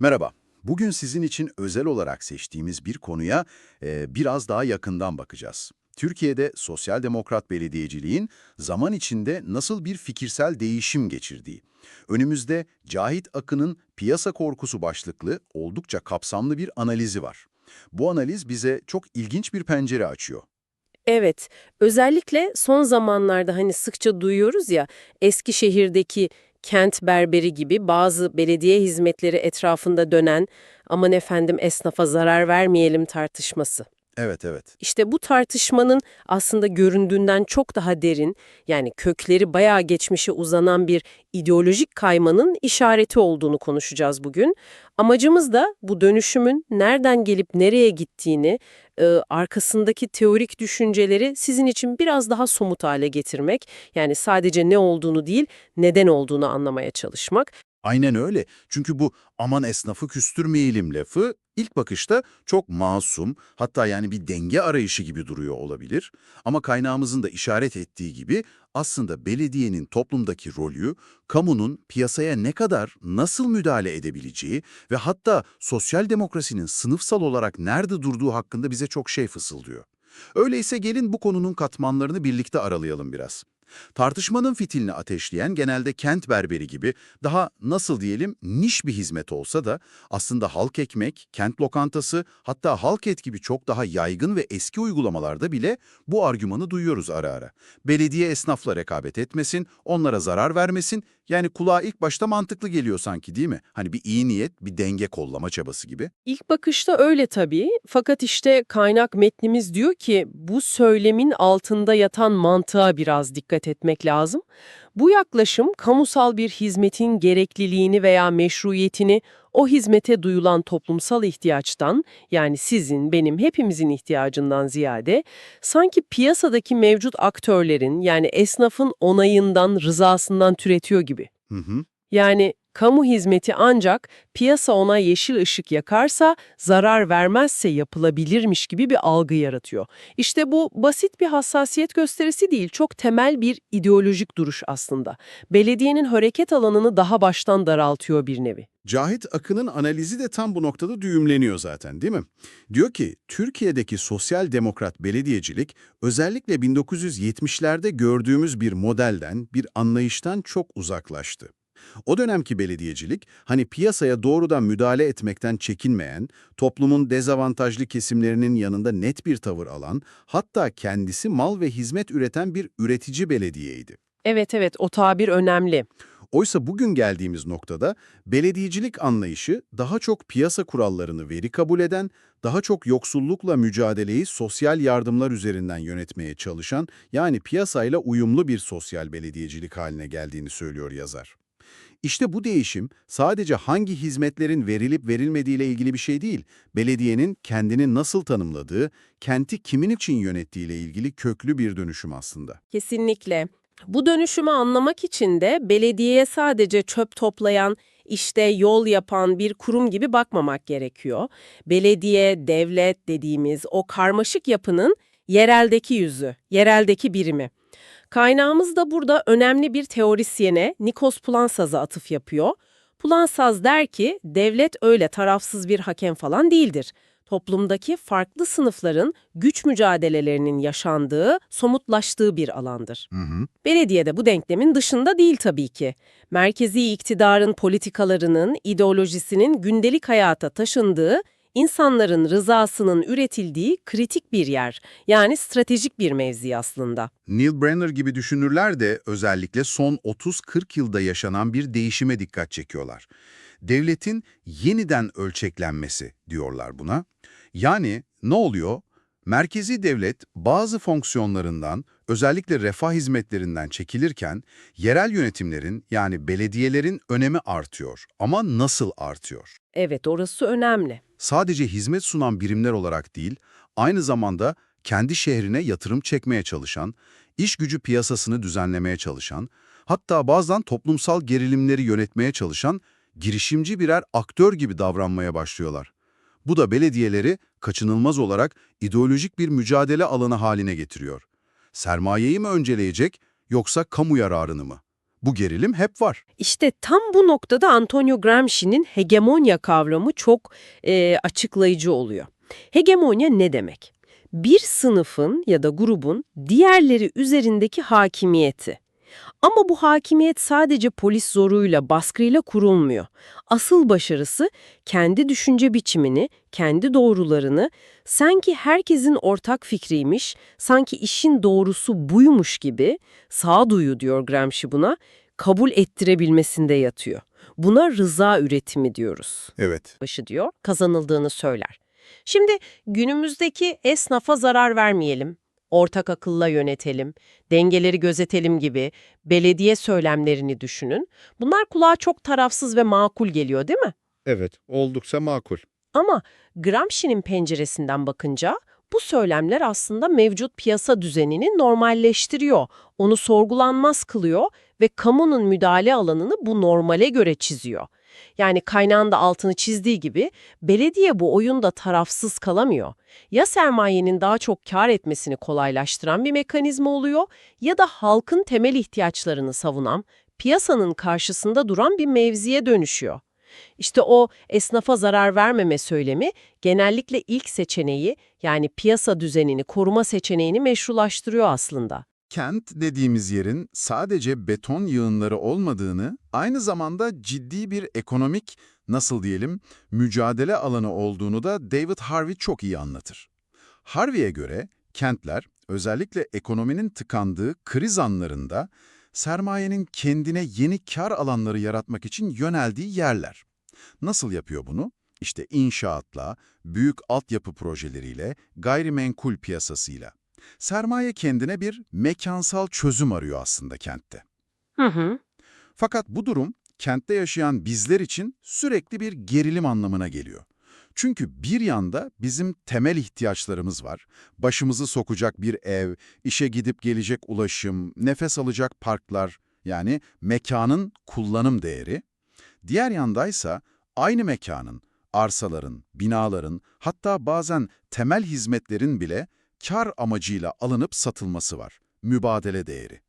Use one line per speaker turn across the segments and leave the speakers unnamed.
Merhaba. Bugün sizin için özel olarak seçtiğimiz bir konuya e, biraz daha yakından bakacağız. Türkiye'de sosyal demokrat belediyeciliğin zaman içinde nasıl bir fikirsel değişim geçirdiği. Önümüzde Cahit Akın'ın Piyasa Korkusu başlıklı oldukça kapsamlı bir analizi var. Bu analiz bize çok ilginç bir pencere açıyor.
Evet, özellikle son zamanlarda hani sıkça duyuyoruz ya Eskişehir'deki kent berberi gibi bazı belediye hizmetleri etrafında dönen aman efendim esnafa zarar vermeyelim tartışması.
Evet, evet.
İşte bu tartışmanın aslında göründüğünden çok daha derin, yani kökleri bayağı geçmişe uzanan bir ideolojik kaymanın işareti olduğunu konuşacağız bugün. Amacımız da bu dönüşümün nereden gelip nereye gittiğini, e, arkasındaki teorik düşünceleri sizin için biraz daha somut hale getirmek. Yani sadece ne olduğunu değil, neden olduğunu anlamaya çalışmak.
Aynen öyle. Çünkü bu aman esnafı küstürmeyelim lafı ilk bakışta çok masum, hatta yani bir denge arayışı gibi duruyor olabilir. Ama kaynağımızın da işaret ettiği gibi aslında belediyenin toplumdaki rolü, kamunun piyasaya ne kadar, nasıl müdahale edebileceği ve hatta sosyal demokrasinin sınıfsal olarak nerede durduğu hakkında bize çok şey fısıldıyor. Öyleyse gelin bu konunun katmanlarını birlikte aralayalım biraz. Tartışmanın fitilini ateşleyen genelde kent berberi gibi daha nasıl diyelim niş bir hizmet olsa da aslında halk ekmek, kent lokantası hatta halk et gibi çok daha yaygın ve eski uygulamalarda bile bu argümanı duyuyoruz ara ara. Belediye esnafla rekabet etmesin, onlara zarar vermesin yani kulağa ilk başta mantıklı geliyor sanki değil mi? Hani bir iyi niyet, bir denge kollama çabası gibi.
İlk bakışta öyle tabii. Fakat işte kaynak metnimiz diyor ki bu söylemin altında yatan mantığa biraz dikkat etmek lazım. Bu yaklaşım kamusal bir hizmetin gerekliliğini veya meşruiyetini o hizmete duyulan toplumsal ihtiyaçtan yani sizin, benim, hepimizin ihtiyacından ziyade sanki piyasadaki mevcut aktörlerin yani esnafın onayından, rızasından türetiyor gibi.
Hı hı.
Yani kamu hizmeti ancak piyasa ona yeşil ışık yakarsa, zarar vermezse yapılabilirmiş gibi bir algı yaratıyor. İşte bu basit bir hassasiyet gösterisi değil, çok temel bir ideolojik duruş aslında. Belediyenin hareket alanını daha baştan daraltıyor bir nevi.
Cahit Akın'ın analizi de tam bu noktada düğümleniyor zaten değil mi? Diyor ki Türkiye'deki sosyal demokrat belediyecilik özellikle 1970'lerde gördüğümüz bir modelden, bir anlayıştan çok uzaklaştı. O dönemki belediyecilik, hani piyasaya doğrudan müdahale etmekten çekinmeyen, toplumun dezavantajlı kesimlerinin yanında net bir tavır alan, hatta kendisi mal ve hizmet üreten bir üretici belediyeydi.
Evet evet o tabir önemli.
Oysa bugün geldiğimiz noktada belediyecilik anlayışı daha çok piyasa kurallarını veri kabul eden, daha çok yoksullukla mücadeleyi sosyal yardımlar üzerinden yönetmeye çalışan, yani piyasayla uyumlu bir sosyal belediyecilik haline geldiğini söylüyor yazar. İşte bu değişim sadece hangi hizmetlerin verilip verilmediğiyle ilgili bir şey değil, belediyenin kendini nasıl tanımladığı, kenti kimin için yönettiğiyle ilgili köklü bir dönüşüm aslında.
Kesinlikle. Bu dönüşümü anlamak için de belediyeye sadece çöp toplayan, işte yol yapan bir kurum gibi bakmamak gerekiyor. Belediye, devlet dediğimiz o karmaşık yapının yereldeki yüzü, yereldeki birimi. Kaynağımız da burada önemli bir teorisyene Nikos Plansaz'a atıf yapıyor. Plansaz der ki devlet öyle tarafsız bir hakem falan değildir. Toplumdaki farklı sınıfların güç mücadelelerinin yaşandığı, somutlaştığı bir alandır.
Hı hı.
Belediye de bu denklemin dışında değil tabii ki. Merkezi iktidarın politikalarının, ideolojisinin gündelik hayata taşındığı, insanların rızasının üretildiği kritik bir yer. Yani stratejik bir mevzi aslında.
Neil Brenner gibi düşünürler de özellikle son 30-40 yılda yaşanan bir değişime dikkat çekiyorlar. Devletin yeniden ölçeklenmesi diyorlar buna. Yani ne oluyor? Merkezi devlet bazı fonksiyonlarından, özellikle refah hizmetlerinden çekilirken, yerel yönetimlerin yani belediyelerin önemi artıyor. Ama nasıl artıyor?
Evet orası önemli.
Sadece hizmet sunan birimler olarak değil, aynı zamanda kendi şehrine yatırım çekmeye çalışan, iş gücü piyasasını düzenlemeye çalışan, hatta bazen toplumsal gerilimleri yönetmeye çalışan girişimci birer aktör gibi davranmaya başlıyorlar. Bu da belediyeleri kaçınılmaz olarak ideolojik bir mücadele alanı haline getiriyor. Sermayeyi mi önceleyecek yoksa kamu yararını mı? Bu gerilim hep var.
İşte tam bu noktada Antonio Gramsci'nin hegemonya kavramı çok e, açıklayıcı oluyor. Hegemonya ne demek? Bir sınıfın ya da grubun diğerleri üzerindeki hakimiyeti. Ama bu hakimiyet sadece polis zoruyla, baskıyla kurulmuyor. Asıl başarısı kendi düşünce biçimini, kendi doğrularını sanki herkesin ortak fikriymiş, sanki işin doğrusu buymuş gibi, sağduyu diyor Gramsci buna, kabul ettirebilmesinde yatıyor. Buna rıza üretimi diyoruz.
Evet.
Başı diyor, kazanıldığını söyler. Şimdi günümüzdeki esnafa zarar vermeyelim, ortak akılla yönetelim, dengeleri gözetelim gibi belediye söylemlerini düşünün. Bunlar kulağa çok tarafsız ve makul geliyor değil mi?
Evet, oldukça makul.
Ama Gramsci'nin penceresinden bakınca bu söylemler aslında mevcut piyasa düzenini normalleştiriyor, onu sorgulanmaz kılıyor ve kamunun müdahale alanını bu normale göre çiziyor. Yani kaynağın da altını çizdiği gibi belediye bu oyunda tarafsız kalamıyor. Ya sermayenin daha çok kar etmesini kolaylaştıran bir mekanizma oluyor ya da halkın temel ihtiyaçlarını savunan, piyasanın karşısında duran bir mevziye dönüşüyor. İşte o esnafa zarar vermeme söylemi genellikle ilk seçeneği yani piyasa düzenini koruma seçeneğini meşrulaştırıyor aslında.
Kent dediğimiz yerin sadece beton yığınları olmadığını, aynı zamanda ciddi bir ekonomik, nasıl diyelim, mücadele alanı olduğunu da David Harvey çok iyi anlatır. Harvey'e göre kentler, özellikle ekonominin tıkandığı kriz anlarında, sermayenin kendine yeni kar alanları yaratmak için yöneldiği yerler. Nasıl yapıyor bunu? İşte inşaatla, büyük altyapı projeleriyle, gayrimenkul piyasasıyla. Sermaye kendine bir mekansal çözüm arıyor aslında kentte.
Hı hı.
Fakat bu durum kentte yaşayan bizler için sürekli bir gerilim anlamına geliyor. Çünkü bir yanda bizim temel ihtiyaçlarımız var. Başımızı sokacak bir ev, işe gidip gelecek ulaşım, nefes alacak parklar, yani mekanın kullanım değeri. Diğer yandaysa aynı mekanın, arsaların, binaların, hatta bazen temel hizmetlerin bile kar amacıyla alınıp satılması var. Mübadele değeri.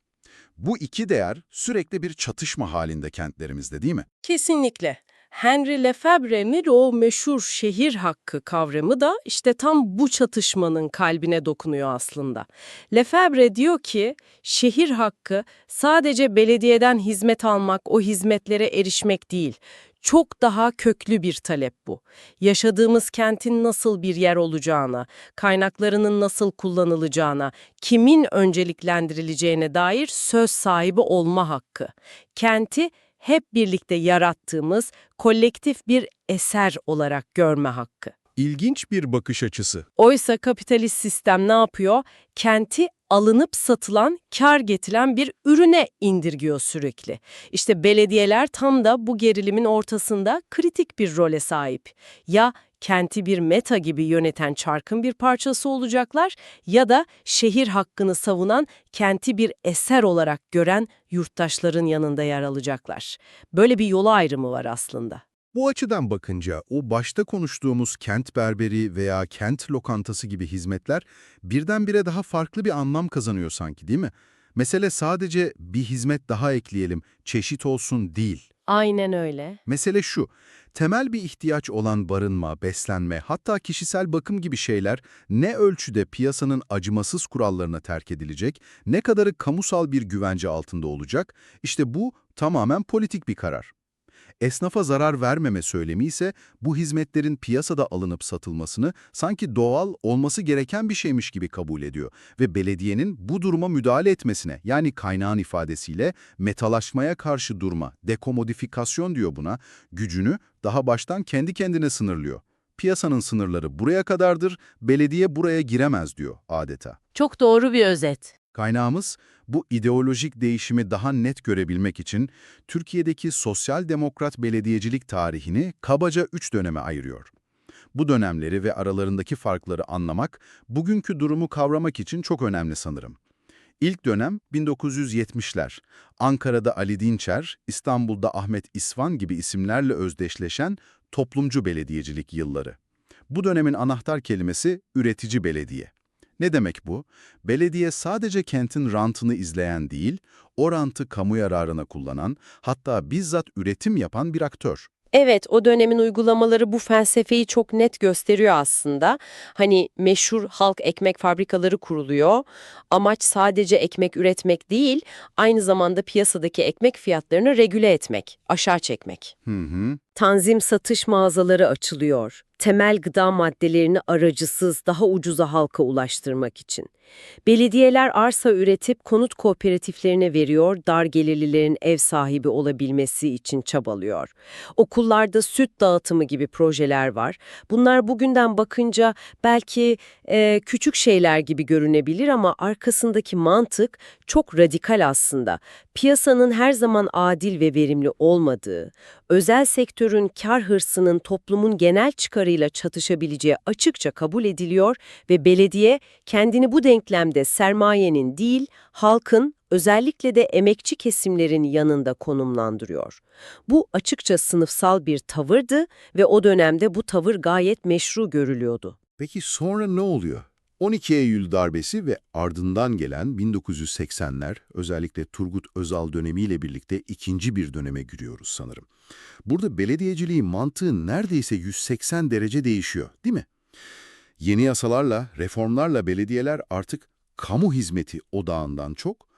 Bu iki değer sürekli bir çatışma halinde kentlerimizde değil mi?
Kesinlikle. Henry Lefebvre'nin o meşhur şehir hakkı kavramı da işte tam bu çatışmanın kalbine dokunuyor aslında. Lefebvre diyor ki şehir hakkı sadece belediyeden hizmet almak, o hizmetlere erişmek değil. Çok daha köklü bir talep bu. Yaşadığımız kentin nasıl bir yer olacağına, kaynaklarının nasıl kullanılacağına, kimin önceliklendirileceğine dair söz sahibi olma hakkı. Kenti hep birlikte yarattığımız kolektif bir eser olarak görme hakkı.
İlginç bir bakış açısı.
Oysa kapitalist sistem ne yapıyor? Kenti alınıp satılan, kar getiren bir ürüne indirgiyor sürekli. İşte belediyeler tam da bu gerilimin ortasında kritik bir role sahip. Ya kenti bir meta gibi yöneten çarkın bir parçası olacaklar ya da şehir hakkını savunan, kenti bir eser olarak gören yurttaşların yanında yer alacaklar. Böyle bir yol ayrımı var aslında.
Bu açıdan bakınca o başta konuştuğumuz kent berberi veya kent lokantası gibi hizmetler birdenbire daha farklı bir anlam kazanıyor sanki değil mi? Mesele sadece bir hizmet daha ekleyelim, çeşit olsun değil.
Aynen öyle.
Mesele şu, temel bir ihtiyaç olan barınma, beslenme, hatta kişisel bakım gibi şeyler ne ölçüde piyasanın acımasız kurallarına terk edilecek, ne kadarı kamusal bir güvence altında olacak, işte bu tamamen politik bir karar. Esnafa zarar vermeme söylemi ise bu hizmetlerin piyasada alınıp satılmasını sanki doğal olması gereken bir şeymiş gibi kabul ediyor ve belediyenin bu duruma müdahale etmesine yani kaynağın ifadesiyle metalaşmaya karşı durma, dekomodifikasyon diyor buna, gücünü daha baştan kendi kendine sınırlıyor. Piyasanın sınırları buraya kadardır, belediye buraya giremez diyor adeta.
Çok doğru bir özet.
Kaynağımız bu ideolojik değişimi daha net görebilmek için Türkiye'deki sosyal demokrat belediyecilik tarihini kabaca üç döneme ayırıyor. Bu dönemleri ve aralarındaki farkları anlamak, bugünkü durumu kavramak için çok önemli sanırım. İlk dönem 1970'ler. Ankara'da Ali Dinçer, İstanbul'da Ahmet İsvan gibi isimlerle özdeşleşen toplumcu belediyecilik yılları. Bu dönemin anahtar kelimesi üretici belediye.
Ne demek bu? Belediye sadece kentin rantını izleyen değil, o rantı kamu yararına kullanan, hatta bizzat üretim yapan bir aktör.
Evet, o dönemin uygulamaları bu felsefeyi çok net gösteriyor aslında. Hani meşhur halk ekmek fabrikaları kuruluyor. Amaç sadece ekmek üretmek değil, aynı zamanda piyasadaki ekmek fiyatlarını regüle etmek, aşağı çekmek.
Hı hı.
Tanzim satış mağazaları açılıyor. Temel gıda maddelerini aracısız, daha ucuza halka ulaştırmak için. Belediyeler arsa üretip konut kooperatiflerine veriyor, dar gelirlilerin ev sahibi olabilmesi için çabalıyor. Okullarda süt dağıtımı gibi projeler var. Bunlar bugünden bakınca belki e, küçük şeyler gibi görünebilir ama arkasındaki mantık çok radikal aslında. Piyasanın her zaman adil ve verimli olmadığı, özel sektörün kar hırsının toplumun genel çıkarıyla çatışabileceği açıkça kabul ediliyor ve belediye kendini bu denklemde sermayenin değil, halkın, özellikle de emekçi kesimlerin yanında konumlandırıyor. Bu açıkça sınıfsal bir tavırdı ve o dönemde bu tavır gayet meşru görülüyordu.
Peki sonra ne oluyor? 12 Eylül darbesi ve ardından gelen 1980'ler, özellikle Turgut Özal dönemiyle birlikte ikinci bir döneme giriyoruz sanırım. Burada belediyeciliğin mantığı neredeyse 180 derece değişiyor, değil mi? Yeni yasalarla, reformlarla belediyeler artık kamu hizmeti odağından çok,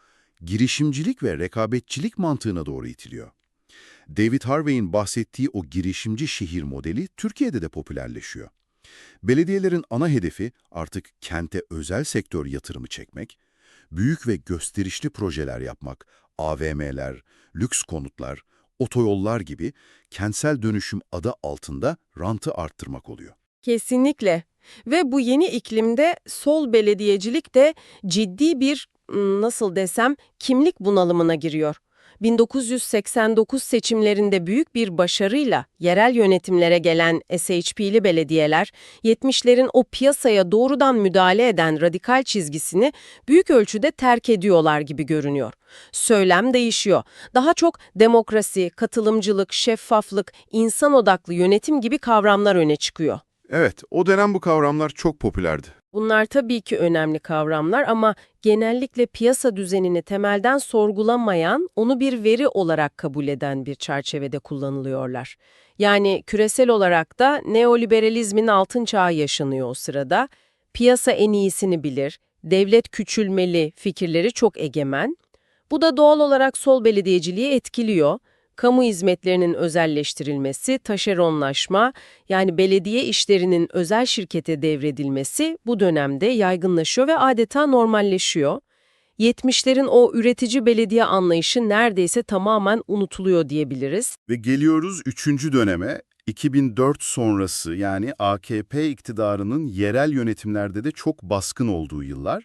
girişimcilik ve rekabetçilik mantığına doğru itiliyor. David Harvey'in bahsettiği o girişimci şehir modeli Türkiye'de de popülerleşiyor. Belediyelerin ana hedefi artık kente özel sektör yatırımı çekmek, büyük ve gösterişli projeler yapmak, AVM'ler, lüks konutlar, otoyollar gibi kentsel dönüşüm adı altında rantı arttırmak oluyor.
Kesinlikle. Ve bu yeni iklimde sol belediyecilik de ciddi bir nasıl desem kimlik bunalımına giriyor. 1989 seçimlerinde büyük bir başarıyla yerel yönetimlere gelen SHP'li belediyeler, 70'lerin o piyasaya doğrudan müdahale eden radikal çizgisini büyük ölçüde terk ediyorlar gibi görünüyor. Söylem değişiyor. Daha çok demokrasi, katılımcılık, şeffaflık, insan odaklı yönetim gibi kavramlar öne çıkıyor.
Evet, o dönem bu kavramlar çok popülerdi.
Bunlar tabii ki önemli kavramlar ama genellikle piyasa düzenini temelden sorgulamayan, onu bir veri olarak kabul eden bir çerçevede kullanılıyorlar. Yani küresel olarak da neoliberalizmin altın çağı yaşanıyor o sırada. Piyasa en iyisini bilir, devlet küçülmeli fikirleri çok egemen. Bu da doğal olarak sol belediyeciliği etkiliyor. Kamu hizmetlerinin özelleştirilmesi, taşeronlaşma, yani belediye işlerinin özel şirkete devredilmesi bu dönemde yaygınlaşıyor ve adeta normalleşiyor. 70'lerin o üretici belediye anlayışı neredeyse tamamen unutuluyor diyebiliriz.
Ve geliyoruz üçüncü döneme, 2004 sonrası yani AKP iktidarının yerel yönetimlerde de çok baskın olduğu yıllar.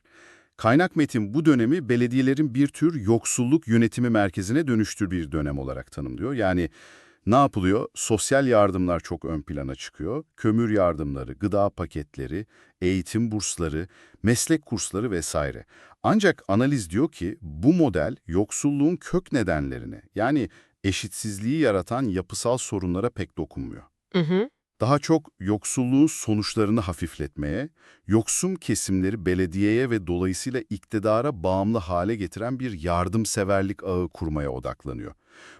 Kaynak metin bu dönemi belediyelerin bir tür yoksulluk yönetimi merkezine dönüştür bir dönem olarak tanımlıyor. Yani ne yapılıyor? Sosyal yardımlar çok ön plana çıkıyor. Kömür yardımları, gıda paketleri, eğitim bursları, meslek kursları vesaire. Ancak analiz diyor ki bu model yoksulluğun kök nedenlerine yani eşitsizliği yaratan yapısal sorunlara pek dokunmuyor.
Hı hı.
Daha çok yoksulluğun sonuçlarını hafifletmeye, yoksun kesimleri belediyeye ve dolayısıyla iktidara bağımlı hale getiren bir yardımseverlik ağı kurmaya odaklanıyor.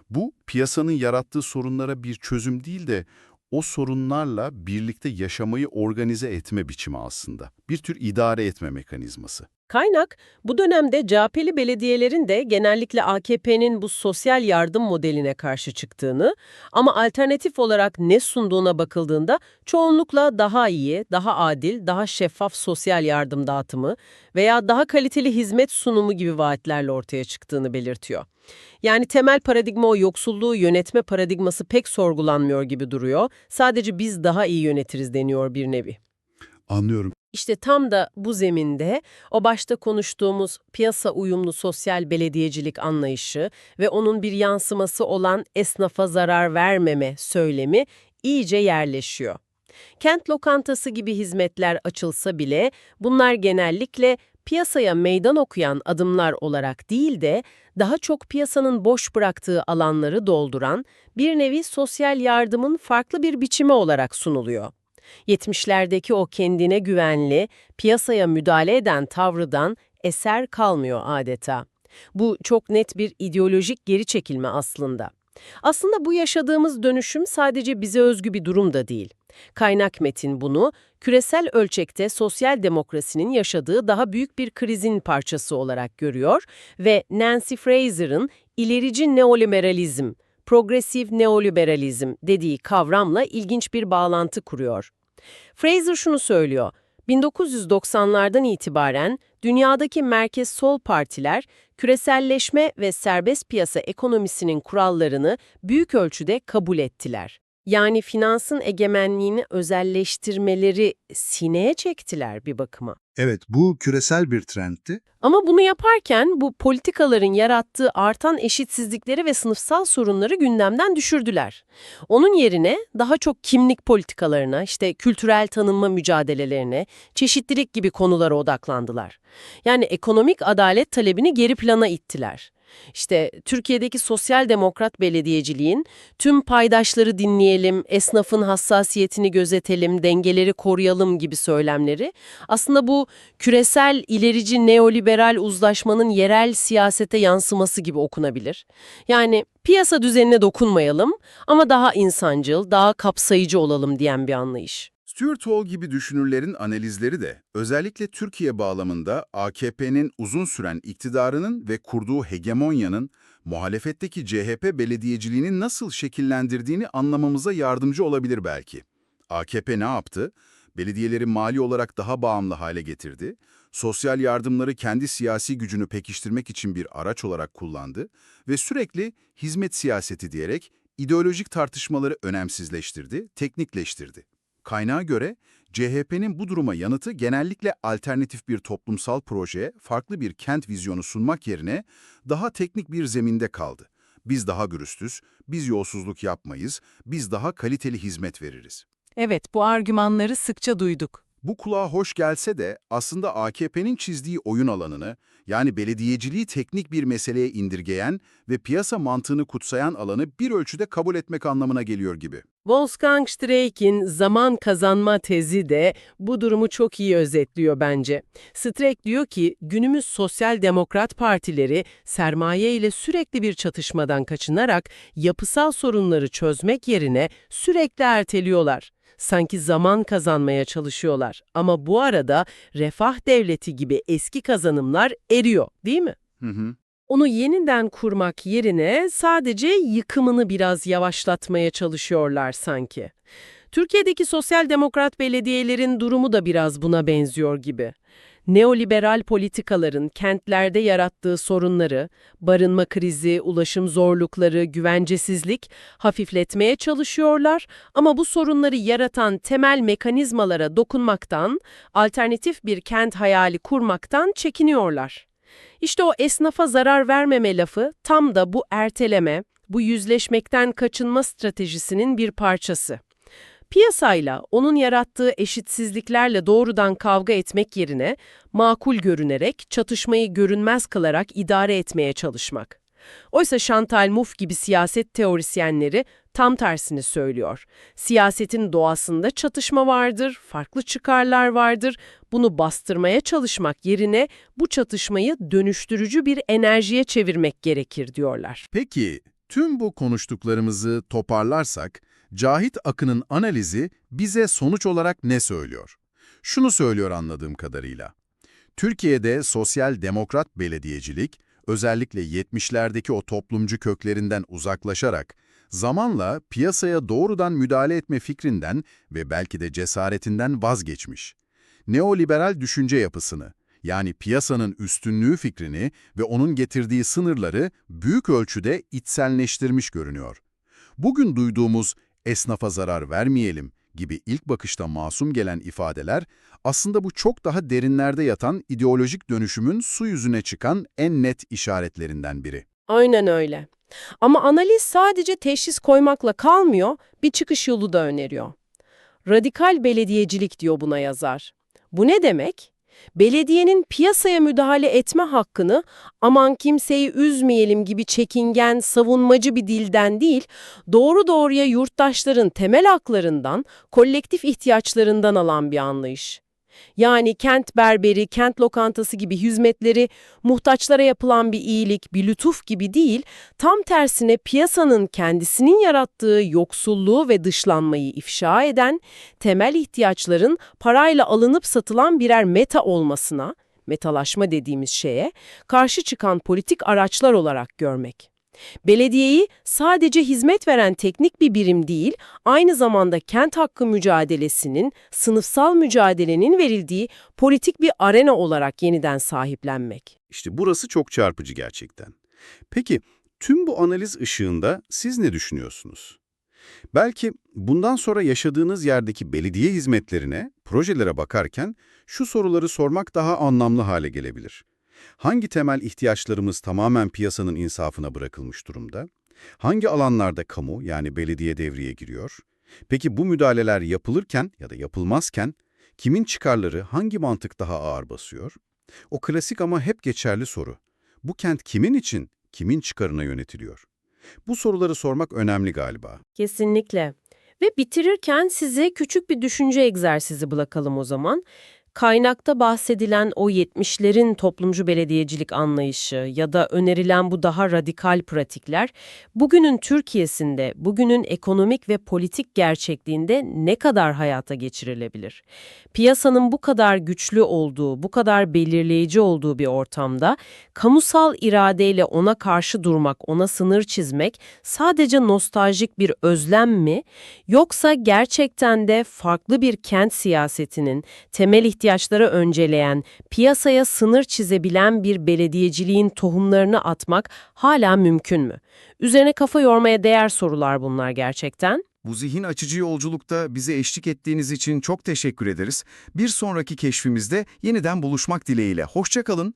Bu, piyasanın yarattığı sorunlara bir çözüm değil de o sorunlarla birlikte yaşamayı organize etme biçimi aslında. Bir tür idare etme mekanizması.
Kaynak, bu dönemde CHP'li belediyelerin de genellikle AKP'nin bu sosyal yardım modeline karşı çıktığını ama alternatif olarak ne sunduğuna bakıldığında çoğunlukla daha iyi, daha adil, daha şeffaf sosyal yardım dağıtımı veya daha kaliteli hizmet sunumu gibi vaatlerle ortaya çıktığını belirtiyor. Yani temel paradigma o yoksulluğu yönetme paradigması pek sorgulanmıyor gibi duruyor. Sadece biz daha iyi yönetiriz deniyor bir nevi.
Anlıyorum.
İşte tam da bu zeminde o başta konuştuğumuz piyasa uyumlu sosyal belediyecilik anlayışı ve onun bir yansıması olan esnafa zarar vermeme söylemi iyice yerleşiyor. Kent lokantası gibi hizmetler açılsa bile bunlar genellikle piyasaya meydan okuyan adımlar olarak değil de daha çok piyasanın boş bıraktığı alanları dolduran bir nevi sosyal yardımın farklı bir biçimi olarak sunuluyor. 70'lerdeki o kendine güvenli, piyasaya müdahale eden tavrıdan eser kalmıyor adeta. Bu çok net bir ideolojik geri çekilme aslında. Aslında bu yaşadığımız dönüşüm sadece bize özgü bir durum da değil. Kaynak metin bunu küresel ölçekte sosyal demokrasinin yaşadığı daha büyük bir krizin parçası olarak görüyor ve Nancy Fraser'ın ilerici neoliberalizm, progresif neoliberalizm dediği kavramla ilginç bir bağlantı kuruyor. Fraser şunu söylüyor. 1990'lardan itibaren dünyadaki merkez sol partiler küreselleşme ve serbest piyasa ekonomisinin kurallarını büyük ölçüde kabul ettiler. Yani finansın egemenliğini özelleştirmeleri sineye çektiler bir bakıma.
Evet, bu küresel bir trendti.
Ama bunu yaparken bu politikaların yarattığı artan eşitsizlikleri ve sınıfsal sorunları gündemden düşürdüler. Onun yerine daha çok kimlik politikalarına, işte kültürel tanınma mücadelelerine, çeşitlilik gibi konulara odaklandılar. Yani ekonomik adalet talebini geri plana ittiler. İşte Türkiye'deki sosyal demokrat belediyeciliğin tüm paydaşları dinleyelim, esnafın hassasiyetini gözetelim, dengeleri koruyalım gibi söylemleri aslında bu küresel ilerici neoliberal uzlaşmanın yerel siyasete yansıması gibi okunabilir. Yani piyasa düzenine dokunmayalım ama daha insancıl, daha kapsayıcı olalım diyen bir anlayış.
Stuart Hall gibi düşünürlerin analizleri de özellikle Türkiye bağlamında AKP'nin uzun süren iktidarının ve kurduğu hegemonyanın muhalefetteki CHP belediyeciliğini nasıl şekillendirdiğini anlamamıza yardımcı olabilir belki. AKP ne yaptı? Belediyeleri mali olarak daha bağımlı hale getirdi. Sosyal yardımları kendi siyasi gücünü pekiştirmek için bir araç olarak kullandı ve sürekli hizmet siyaseti diyerek ideolojik tartışmaları önemsizleştirdi, teknikleştirdi. Kaynağa göre CHP'nin bu duruma yanıtı genellikle alternatif bir toplumsal projeye, farklı bir kent vizyonu sunmak yerine daha teknik bir zeminde kaldı. Biz daha dürüstüz, biz yolsuzluk yapmayız, biz daha kaliteli hizmet veririz.
Evet, bu argümanları sıkça duyduk.
Bu kulağa hoş gelse de aslında AKP'nin çizdiği oyun alanını, yani belediyeciliği teknik bir meseleye indirgeyen ve piyasa mantığını kutsayan alanı bir ölçüde kabul etmek anlamına geliyor gibi.
Wolfgang Streik'in zaman kazanma tezi de bu durumu çok iyi özetliyor bence. Streik diyor ki günümüz sosyal demokrat partileri sermaye ile sürekli bir çatışmadan kaçınarak yapısal sorunları çözmek yerine sürekli erteliyorlar. Sanki zaman kazanmaya çalışıyorlar ama bu arada refah devleti gibi eski kazanımlar eriyor değil mi?
Hı hı.
Onu yeniden kurmak yerine sadece yıkımını biraz yavaşlatmaya çalışıyorlar sanki. Türkiye'deki sosyal demokrat belediyelerin durumu da biraz buna benziyor gibi. Neoliberal politikaların kentlerde yarattığı sorunları, barınma krizi, ulaşım zorlukları, güvencesizlik hafifletmeye çalışıyorlar ama bu sorunları yaratan temel mekanizmalara dokunmaktan, alternatif bir kent hayali kurmaktan çekiniyorlar. İşte o esnafa zarar vermeme lafı tam da bu erteleme, bu yüzleşmekten kaçınma stratejisinin bir parçası. Piyasayla, onun yarattığı eşitsizliklerle doğrudan kavga etmek yerine makul görünerek, çatışmayı görünmez kılarak idare etmeye çalışmak. Oysa Chantal Mouffe gibi siyaset teorisyenleri tam tersini söylüyor. Siyasetin doğasında çatışma vardır, farklı çıkarlar vardır. Bunu bastırmaya çalışmak yerine bu çatışmayı dönüştürücü bir enerjiye çevirmek gerekir diyorlar.
Peki, tüm bu konuştuklarımızı toparlarsak, Cahit Akın'ın analizi bize sonuç olarak ne söylüyor? Şunu söylüyor anladığım kadarıyla. Türkiye'de sosyal demokrat belediyecilik, özellikle 70'lerdeki o toplumcu köklerinden uzaklaşarak, zamanla piyasaya doğrudan müdahale etme fikrinden ve belki de cesaretinden vazgeçmiş. Neoliberal düşünce yapısını, yani piyasanın üstünlüğü fikrini ve onun getirdiği sınırları büyük ölçüde içselleştirmiş görünüyor. Bugün duyduğumuz esnafa zarar vermeyelim gibi ilk bakışta masum gelen ifadeler aslında bu çok daha derinlerde yatan ideolojik dönüşümün su yüzüne çıkan en net işaretlerinden biri.
Aynen öyle. Ama analiz sadece teşhis koymakla kalmıyor, bir çıkış yolu da öneriyor. Radikal belediyecilik diyor buna yazar. Bu ne demek? Belediyenin piyasaya müdahale etme hakkını aman kimseyi üzmeyelim gibi çekingen, savunmacı bir dilden değil, doğru doğruya yurttaşların temel haklarından, kolektif ihtiyaçlarından alan bir anlayış. Yani kent berberi, kent lokantası gibi hizmetleri muhtaçlara yapılan bir iyilik, bir lütuf gibi değil, tam tersine piyasanın kendisinin yarattığı yoksulluğu ve dışlanmayı ifşa eden, temel ihtiyaçların parayla alınıp satılan birer meta olmasına, metalaşma dediğimiz şeye, karşı çıkan politik araçlar olarak görmek. Belediyeyi sadece hizmet veren teknik bir birim değil, aynı zamanda kent hakkı mücadelesinin, sınıfsal mücadelenin verildiği politik bir arena olarak yeniden sahiplenmek.
İşte burası çok çarpıcı gerçekten. Peki tüm bu analiz ışığında siz ne düşünüyorsunuz? Belki bundan sonra yaşadığınız yerdeki belediye hizmetlerine, projelere bakarken şu soruları sormak daha anlamlı hale gelebilir. Hangi temel ihtiyaçlarımız tamamen piyasanın insafına bırakılmış durumda? Hangi alanlarda kamu yani belediye devreye giriyor? Peki bu müdahaleler yapılırken ya da yapılmazken kimin çıkarları hangi mantık daha ağır basıyor? O klasik ama hep geçerli soru. Bu kent kimin için, kimin çıkarına yönetiliyor? Bu soruları sormak önemli galiba.
Kesinlikle. Ve bitirirken size küçük bir düşünce egzersizi bırakalım o zaman. Kaynakta bahsedilen o 70'lerin toplumcu belediyecilik anlayışı ya da önerilen bu daha radikal pratikler bugünün Türkiye'sinde, bugünün ekonomik ve politik gerçekliğinde ne kadar hayata geçirilebilir? Piyasanın bu kadar güçlü olduğu, bu kadar belirleyici olduğu bir ortamda kamusal iradeyle ona karşı durmak, ona sınır çizmek sadece nostaljik bir özlem mi yoksa gerçekten de farklı bir kent siyasetinin temel ihtiyaçları önceleyen, piyasaya sınır çizebilen bir belediyeciliğin tohumlarını atmak hala mümkün mü? Üzerine kafa yormaya değer sorular bunlar gerçekten.
Bu zihin açıcı yolculukta bize eşlik ettiğiniz için çok teşekkür ederiz. Bir sonraki keşfimizde yeniden buluşmak dileğiyle. Hoşça kalın.